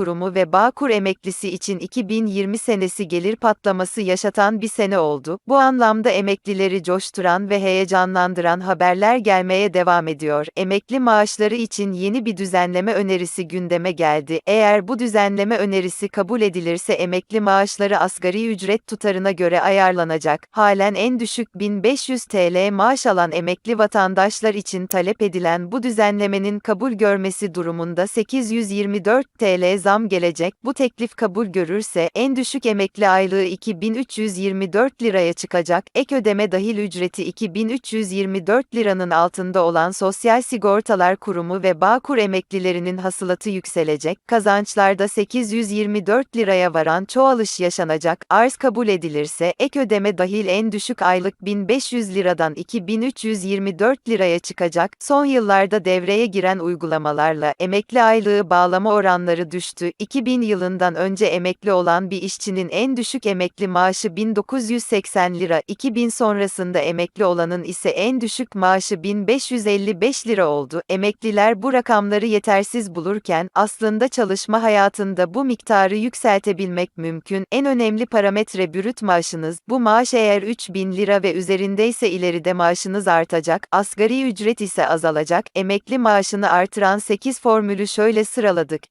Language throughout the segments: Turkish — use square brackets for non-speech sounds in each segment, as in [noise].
Kurumu ve Bağkur emeklisi için 2020 senesi gelir patlaması yaşatan bir sene oldu. Bu anlamda emeklileri coşturan ve heyecanlandıran haberler gelmeye devam ediyor. Emekli maaşları için yeni bir düzenleme önerisi gündeme geldi. Eğer bu düzenleme önerisi kabul edilirse emekli maaşları asgari ücret tutarına göre ayarlanacak. Halen en düşük 1500 TL maaş alan emekli vatandaşlar için talep edilen bu düzenlemenin kabul görmesi durumunda 824 TL zam gelecek. Bu teklif kabul görürse en düşük emekli aylığı 2324 liraya çıkacak. Ek ödeme dahil ücreti 2324 liranın altında olan Sosyal Sigortalar Kurumu ve Bağkur emeklilerinin hasılatı yükselecek. Kazançlarda 824 liraya varan çoğalış yaşanacak. Arz kabul edilirse ek ödeme dahil en düşük aylık 1500 liradan 2324 liraya çıkacak. Son yıllarda devreye giren uygulamalarla emekli aylığı bağlama oranları düştü. 2000 yılından önce emekli olan bir işçinin en düşük emekli maaşı 1980 lira, 2000 sonrasında emekli olanın ise en düşük maaşı 1555 lira oldu. Emekliler bu rakamları yetersiz bulurken aslında çalışma hayatında bu miktarı yükseltebilmek mümkün. En önemli parametre brüt maaşınız. Bu maaş eğer 3000 lira ve üzerindeyse ileride maaşınız artacak, asgari ücret ise azalacak. Emekli maaşını artıran 8 formülü şöyle sıraladık.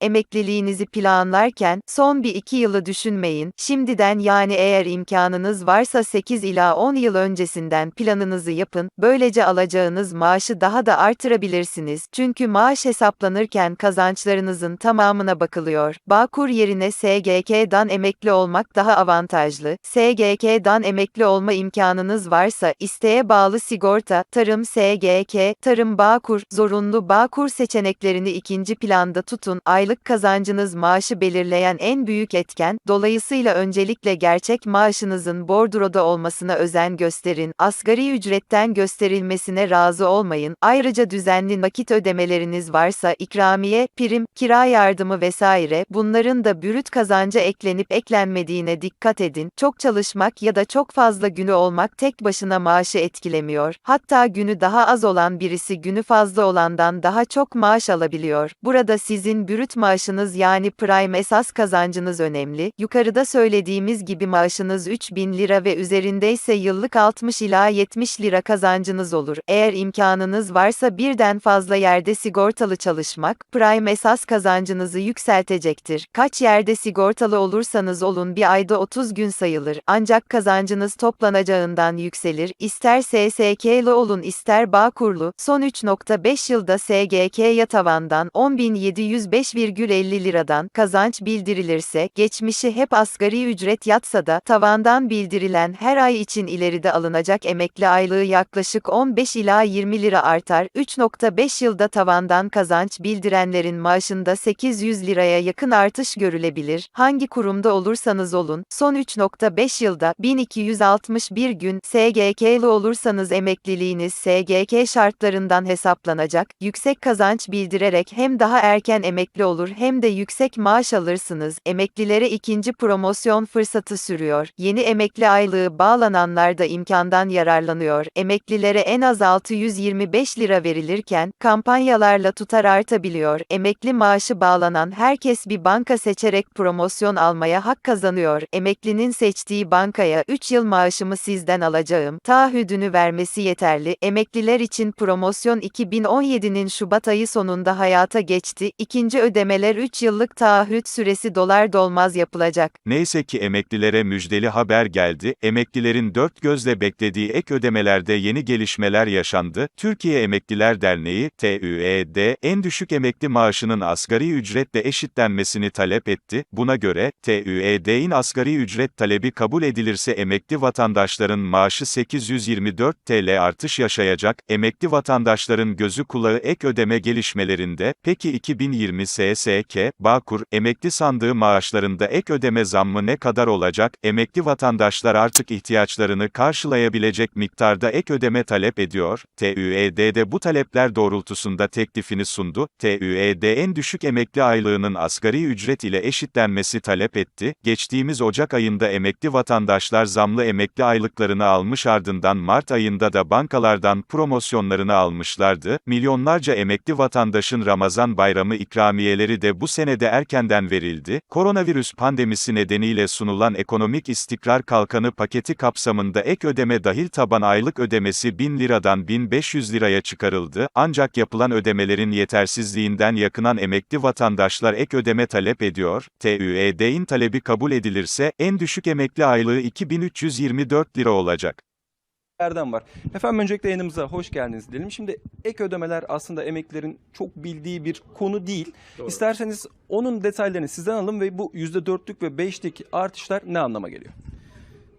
Emekliliğinizi planlarken son bir iki yılı düşünmeyin. Şimdiden yani eğer imkanınız varsa 8 ila 10 yıl öncesinden planınızı yapın. Böylece alacağınız maaşı daha da artırabilirsiniz. Çünkü maaş hesaplanırken kazançlarınızın tamamına bakılıyor. Bağkur yerine SGK'dan emekli olmak daha avantajlı. SGK'dan emekli olma imkanınız varsa isteğe bağlı sigorta, tarım SGK, tarım Bağkur, zorunlu Bağkur seçeneklerini ikinci planda tutun. Aylık kazancınız maaşı belirleyen en büyük etken, dolayısıyla öncelikle gerçek maaşınızın bordroda olmasına özen gösterin. Asgari ücretten gösterilmesine razı olmayın. Ayrıca düzenli nakit ödemeleriniz varsa ikramiye, prim, kira yardımı vesaire bunların da bürüt kazanca eklenip eklenmediğine dikkat edin. Çok çalışmak ya da çok fazla günü olmak tek başına maaşı etkilemiyor. Hatta günü daha az olan birisi günü fazla olandan daha çok maaş alabiliyor. Burada sizin bürüt maaşınız yani prime esas kazancınız önemli. Yukarıda söylediğimiz gibi maaşınız 3000 lira ve üzerindeyse yıllık 60 ila 70 lira kazancınız olur. Eğer imkanınız varsa birden fazla yerde sigortalı çalışmak, prime esas kazancınızı yükseltecektir. Kaç yerde sigortalı olursanız olun bir ayda 30 gün sayılır. Ancak kazancınız toplanacağından yükselir. İster SSK'lı olun ister Bağkurlu, son 3.5 yılda SGK'ya tavandan 10.705,50 liradan kazanç bildirilirse, geçmişi hep asgari ücret yatsa da, tavandan bildirilen her ay için ileride alınacak emekli aylığı yaklaşık 15 ila 20 lira artar. 3.5 yılda tavandan kazanç bildirenlerin maaşında 800 liraya yakın artış görülebilir. Hangi kurumda olursanız olun, son 3.5 yılda 1261 gün SGK'lı olursanız emekliliğiniz SGK şartlarından hesaplanacak. Yüksek kazanç bildirerek hem daha erken emekli olur hem de yüksek maaş alırsınız. Emeklilere ikinci promosyon fırsatı sürüyor. Yeni emekli aylığı bağlananlar da imkandan yararlanıyor. Emeklilere en az 625 lira verilirken kampanyalarla tutar artabiliyor. Emekli maaşı bağlanan herkes bir banka seçerek promosyon almaya hak kazanıyor. Emeklinin seçtiği bankaya 3 yıl maaşımı sizden alacağım taahhüdünü vermesi yeterli. Emekliler için promosyon 2017'nin Şubat ayı sonunda hayata geçti. İkinci ödemeler 3 yıllık taahhüt süresi dolar dolmaz yapılacak. Neyse ki emeklilere müjdeli haber geldi, emeklilerin dört gözle beklediği ek ödemelerde yeni gelişmeler yaşandı. Türkiye Emekliler Derneği, TÜED, en düşük emekli maaşının asgari ücretle eşitlenmesini talep etti. Buna göre, TÜED'in asgari ücret talebi kabul edilirse emekli vatandaşların maaşı 824 TL artış yaşayacak. Emekli vatandaşların gözü kulağı ek ödeme gelişmelerinde, peki 2020 SSK, Bağkur, emekli sandığı maaşlarında ek ödeme zammı ne kadar olacak? Emekli vatandaşlar artık ihtiyaçlarını karşılayabilecek miktarda ek ödeme talep ediyor. TÜED de bu talepler doğrultusunda teklifini sundu. TÜED en düşük emekli aylığının asgari ücret ile eşitlenmesi talep etti. Geçtiğimiz Ocak ayında emekli vatandaşlar zamlı emekli aylıklarını almış ardından Mart ayında da bankalardan promosyonlarını almışlardı. Milyonlarca emekli vatandaşın Ramazan bayramı ikramiyeleri de bu sene de erkenden verildi. Koronavirüs pandemisi nedeniyle sunulan ekonomik istikrar kalkanı paketi kapsamında ek ödeme dahil taban aylık ödemesi 1000 liradan 1500 liraya çıkarıldı. Ancak yapılan ödemelerin yetersizliğinden yakınan emekli vatandaşlar ek ödeme talep ediyor. TÜED'in talebi kabul edilirse en düşük emekli aylığı 2324 lira olacak. Erdem var. Efendim öncelikle yayınımıza hoş geldiniz diyelim. Şimdi ek ödemeler aslında emeklilerin çok bildiği bir konu değil. İsterseniz onun detaylarını sizden alalım ve bu %4'lük ve 5'lik artışlar ne anlama geliyor?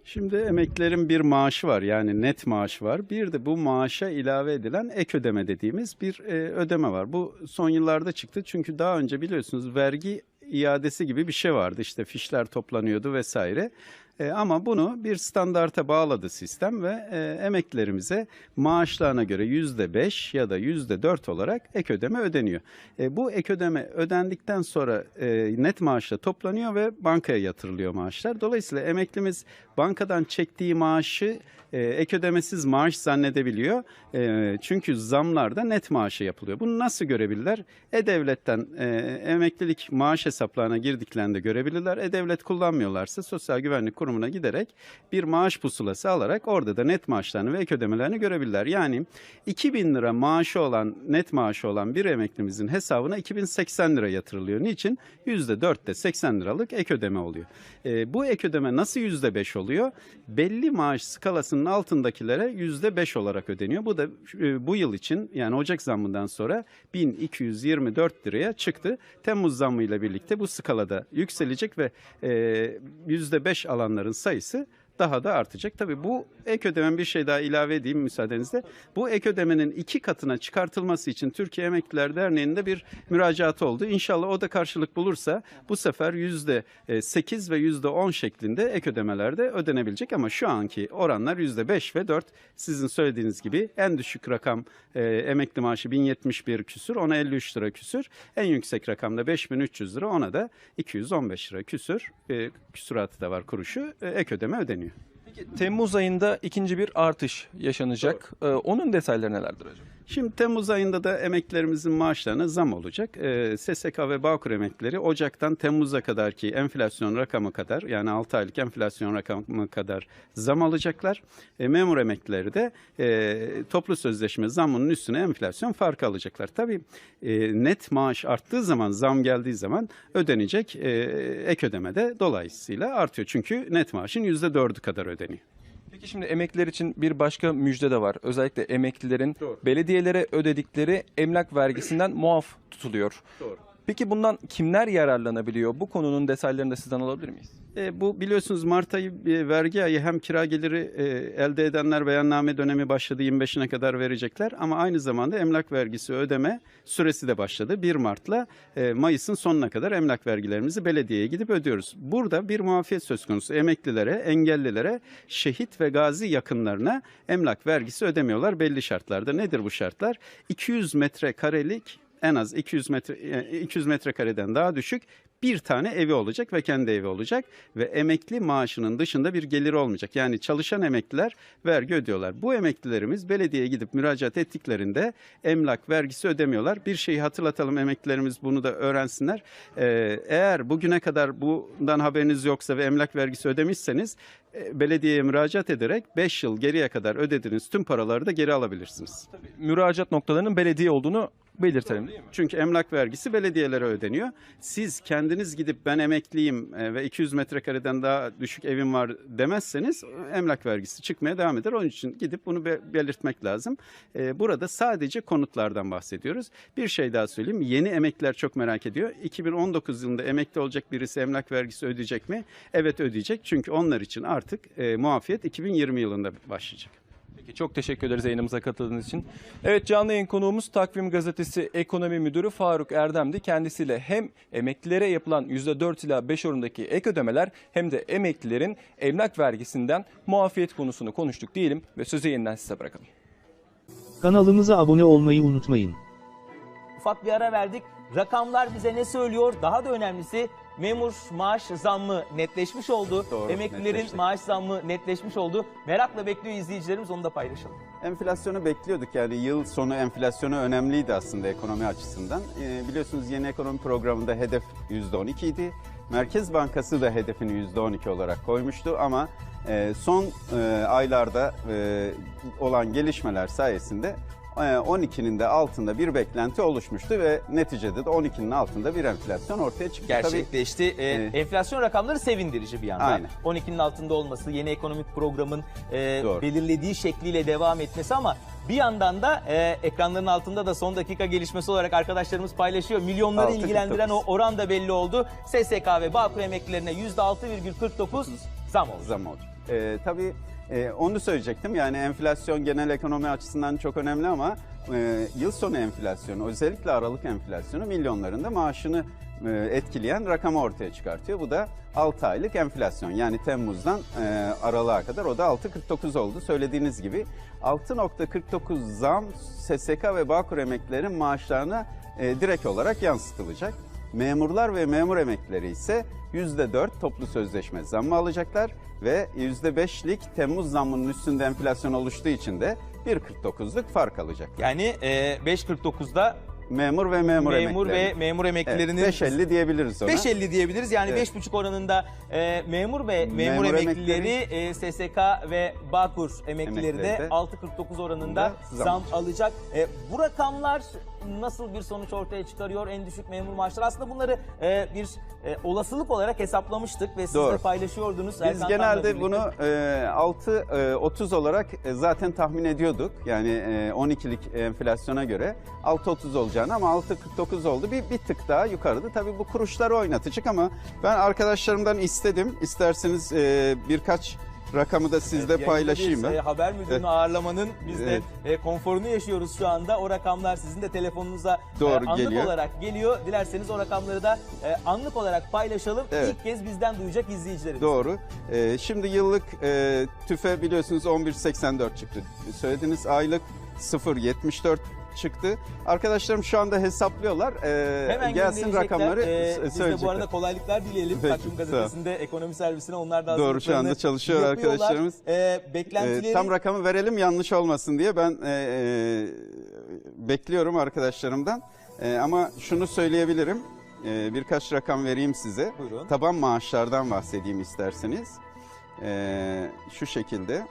Şimdi emeklilerin bir maaşı var yani net maaş var. Bir de bu maaşa ilave edilen ek ödeme dediğimiz bir e, ödeme var. Bu son yıllarda çıktı çünkü daha önce biliyorsunuz vergi iadesi gibi bir şey vardı. İşte fişler toplanıyordu vesaire. E, ama bunu bir standarta bağladı sistem ve e, emeklilerimize maaşlarına göre yüzde beş ya da yüzde dört olarak ek ödeme ödeniyor. E, bu ek ödeme ödendikten sonra e, net maaşla toplanıyor ve bankaya yatırılıyor maaşlar. Dolayısıyla emeklimiz bankadan çektiği maaşı e, ek ödemesiz maaş zannedebiliyor. E, çünkü zamlarda net maaşı yapılıyor. Bunu nasıl görebilirler? E-Devlet'ten e, emeklilik maaş hesaplarına girdiklerinde görebilirler. E-Devlet kullanmıyorlarsa Sosyal Güvenlik Kurumu'na giderek bir maaş pusulası alarak orada da net maaşlarını ve ek ödemelerini görebilirler. Yani 2000 lira maaşı olan, net maaşı olan bir emeklimizin hesabına 2080 lira yatırılıyor. Niçin? %4'te 80 liralık ek ödeme oluyor. E, bu ek ödeme nasıl %5 oluyor? Belli maaş skalasının altındakilere %5 olarak ödeniyor. Bu da e, bu yıl için yani Ocak zammından sonra 1224 liraya çıktı. Temmuz zammıyla birlikte bu skalada yükselecek ve e, %5 alanların sayısı daha da artacak. Tabii bu ek ödemen bir şey daha ilave edeyim müsaadenizle. Bu ek ödemenin iki katına çıkartılması için Türkiye Emekliler Derneği'nde bir müracaat oldu. İnşallah o da karşılık bulursa bu sefer yüzde sekiz ve yüzde on şeklinde ek ödemelerde ödenebilecek ama şu anki oranlar yüzde beş ve dört. Sizin söylediğiniz gibi en düşük rakam e, emekli maaşı 1071 küsür ona 53 lira küsür. En yüksek rakam da 5300 lira ona da 215 lira küsür. E, küsuratı da var kuruşu e, ek ödeme ödeniyor. Peki Temmuz ayında ikinci bir artış yaşanacak. Ee, onun detayları nelerdir hocam? Şimdi Temmuz ayında da emeklilerimizin maaşlarına zam olacak. Ee, SSK ve Bağkur emeklileri Ocak'tan Temmuz'a kadar ki enflasyon rakamı kadar yani 6 aylık enflasyon rakamı kadar zam alacaklar. E, memur emeklileri de e, toplu sözleşme zamının üstüne enflasyon farkı alacaklar. Tabii e, net maaş arttığı zaman zam geldiği zaman ödenecek e, ek ödeme de dolayısıyla artıyor. Çünkü net maaşın %4'ü kadar ödeniyor. Peki şimdi emekliler için bir başka müjde de var. Özellikle emeklilerin Doğru. belediyelere ödedikleri emlak vergisinden [clears throat] muaf tutuluyor. Doğru. Peki bundan kimler yararlanabiliyor? Bu konunun detaylarını da sizden alabilir miyiz? E, bu biliyorsunuz Mart ayı e, vergi ayı hem kira geliri e, elde edenler beyanname dönemi başladı 25'ine kadar verecekler ama aynı zamanda emlak vergisi ödeme süresi de başladı. 1 Mart'la e, Mayıs'ın sonuna kadar emlak vergilerimizi belediyeye gidip ödüyoruz. Burada bir muafiyet söz konusu emeklilere, engellilere, şehit ve gazi yakınlarına emlak vergisi ödemiyorlar belli şartlarda. Nedir bu şartlar? 200 metrekarelik en az 200 metre e, 200 metrekareden daha düşük bir tane evi olacak ve kendi evi olacak ve emekli maaşının dışında bir geliri olmayacak. Yani çalışan emekliler vergi ödüyorlar. Bu emeklilerimiz belediyeye gidip müracaat ettiklerinde emlak vergisi ödemiyorlar. Bir şeyi hatırlatalım emeklilerimiz bunu da öğrensinler. Ee, eğer bugüne kadar bundan haberiniz yoksa ve emlak vergisi ödemişseniz e, belediyeye müracaat ederek 5 yıl geriye kadar ödediğiniz tüm paraları da geri alabilirsiniz. Müracaat noktalarının belediye olduğunu belirtelim? Çünkü emlak vergisi belediyelere ödeniyor. Siz kendiniz gidip ben emekliyim e, ve 200 metrekareden daha düşük evim var demezseniz emlak vergisi çıkmaya devam eder. Onun için gidip bunu be- belirtmek lazım. E, Burada sadece konutlardan bahsediyoruz. Bir şey daha söyleyeyim. Yeni emekliler çok merak ediyor. 2019 yılında emekli olacak birisi emlak vergisi ödeyecek mi? Evet ödeyecek. Çünkü onlar için artık e, muafiyet 2020 yılında başlayacak. Peki çok teşekkür ederiz yayınımıza katıldığınız için. Evet canlı yayın konuğumuz Takvim Gazetesi Ekonomi Müdürü Faruk Erdem'di. Kendisiyle hem emeklilere yapılan %4 ila 5 oranındaki ek ödemeler hem de emeklilerin emlak vergisinden muafiyet konusunu konuştuk diyelim ve sözü yeniden size bırakalım. Kanalımıza abone olmayı unutmayın. Ufak bir ara verdik. Rakamlar bize ne söylüyor? Daha da önemlisi memur maaş zammı netleşmiş oldu. Doğru, Emeklilerin netleşti. maaş zammı netleşmiş oldu. Merakla bekliyor izleyicilerimiz onu da paylaşalım. Enflasyonu bekliyorduk yani yıl sonu enflasyonu önemliydi aslında ekonomi açısından. Ee, biliyorsunuz yeni ekonomi programında hedef %12 idi. Merkez Bankası da hedefini %12 olarak koymuştu ama e, son e, aylarda e, olan gelişmeler sayesinde 12'nin de altında bir beklenti oluşmuştu ve neticede de 12'nin altında bir enflasyon ortaya çıktı. Tabii Gerçekleşti. Ee, e, enflasyon rakamları sevindirici bir yandan. Aynen. 12'nin altında olması, yeni ekonomik programın e, Doğru. belirlediği şekliyle devam etmesi ama bir yandan da e, ekranların altında da son dakika gelişmesi olarak arkadaşlarımız paylaşıyor. Milyonları 6,49. ilgilendiren o oran da belli oldu. SSK ve Bağkur emeklilerine %6,49 zam oldu. zam olacak. Ee, tabii e, onu söyleyecektim. Yani enflasyon genel ekonomi açısından çok önemli ama e, yıl sonu enflasyonu özellikle Aralık enflasyonu milyonların da maaşını e, etkileyen rakamı ortaya çıkartıyor. Bu da 6 aylık enflasyon. Yani Temmuz'dan e, Aralık'a kadar o da 6.49 oldu. Söylediğiniz gibi 6.49 zam SSK ve Bağkur emeklilerin maaşlarına e, direkt olarak yansıtılacak. Memurlar ve memur emeklileri ise %4 toplu sözleşme zammı alacaklar ve %5'lik Temmuz zammının üstünde enflasyon oluştuğu için de 1.49'luk fark alacak. Yani e, 5.49'da Memur ve memur, memur ve emeklileri. memur Evet, emeklilerinin 5.50 diyebiliriz ona. 5.50 diyebiliriz. Yani Evet. 5.5 oranında e, memur ve memur, Memur emeklileri e, SSK ve Bağkur emeklileri de Emeklileri de 6.49 oranında da zam, zam alacak. E, bu rakamlar nasıl bir sonuç ortaya çıkarıyor en düşük memur maaşları? Aslında bunları e, bir e, olasılık olarak hesaplamıştık ve siz de paylaşıyordunuz. Biz Erkan genelde bunu e, 6.30 olarak e, zaten tahmin ediyorduk. Yani e, 12'lik enflasyona göre 6.30 olacağını ama 6.49 oldu. Bir, bir tık daha yukarıda. Tabii bu kuruşları oynatacak ama ben arkadaşlarımdan istedim. İsterseniz e, birkaç rakamı da sizle Evet, paylaşayım ben. e, haber müdürünü Evet. ağırlamanın biz Evet. de e, konforunu yaşıyoruz şu anda. O rakamlar sizin de telefonunuza e, Doğru, anlık geliyor. olarak geliyor. Dilerseniz o rakamları da e, anlık olarak paylaşalım. Evet. İlk kez bizden duyacak izleyicilerimiz. Doğru. Şimdi yıllık e, tüfe biliyorsunuz 11.84 çıktı. Söylediğiniz aylık 0.74 çıktı. Arkadaşlarım şu anda hesaplıyorlar. Ee, Hemen gelsin rakamları E, s- biz de bu söyleyecekler. arada kolaylıklar dileyelim. Peki, Takvim gazetesinde ekonomi servisine onlar da Doğru, şu anda çalışıyor yapıyorlar. arkadaşlarımız. Ee, beklentileri tam rakamı verelim yanlış olmasın diye ben e, e, bekliyorum arkadaşlarımdan. E, ama şunu söyleyebilirim. E, birkaç rakam vereyim size. Buyurun. Taban maaşlardan bahsedeyim isterseniz. E, şu şekilde.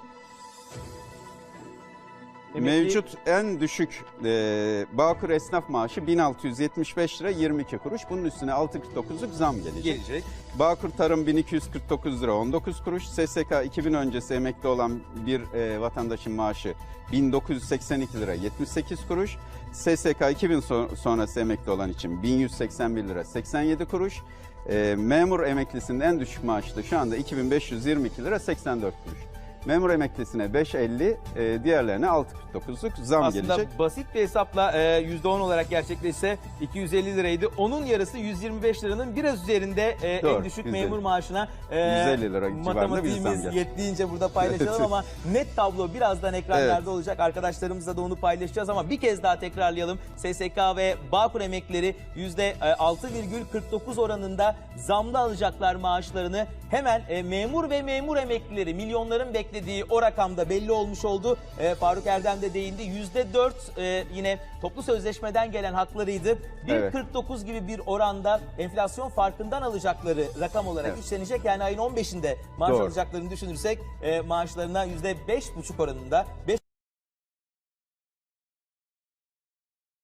Emekli- Mevcut en düşük e, Bağkur esnaf maaşı 1675 lira 22 kuruş. Bunun üstüne 6.49'luk zam gelecek. gelecek. Bağkur Tarım 1249 lira 19 kuruş. SSK 2000 öncesi emekli olan bir e, vatandaşın maaşı 1982 lira 78 kuruş. SSK 2000 so- sonrası emekli olan için 1181 lira 87 kuruş. E, memur emeklisinin en düşük maaşı da şu anda 2522 lira 84 kuruş. Memur emeklisine 5.50, e, diğerlerine 6.49'luk zam Aslında gelecek. basit bir hesapla e, %10 olarak gerçekleşse 250 liraydı. Onun yarısı 125 liranın biraz üzerinde e, en Doğru, düşük 150. memur maaşına e, 150 lira civarında bir zam matematiğimiz gelecek. yettiğince burada [laughs] paylaşalım ama net tablo birazdan ekranlarda Evet. olacak. Arkadaşlarımızla da onu paylaşacağız ama bir kez daha tekrarlayalım. SSK ve Bağkur emekleri %6,49 oranında zamlı alacaklar maaşlarını. Hemen e, memur ve memur emeklileri milyonların beklediği o rakamda belli olmuş oldu. E, Faruk Erdem de değindi. %4 e, yine toplu sözleşmeden gelen haklarıydı. Evet. 1.49 gibi bir oranda enflasyon farkından alacakları rakam olarak Evet. işlenecek. Yani ayın 15'inde maaş Doğru. alacaklarını düşünürsek e, maaşlarına %5,5 oranında 5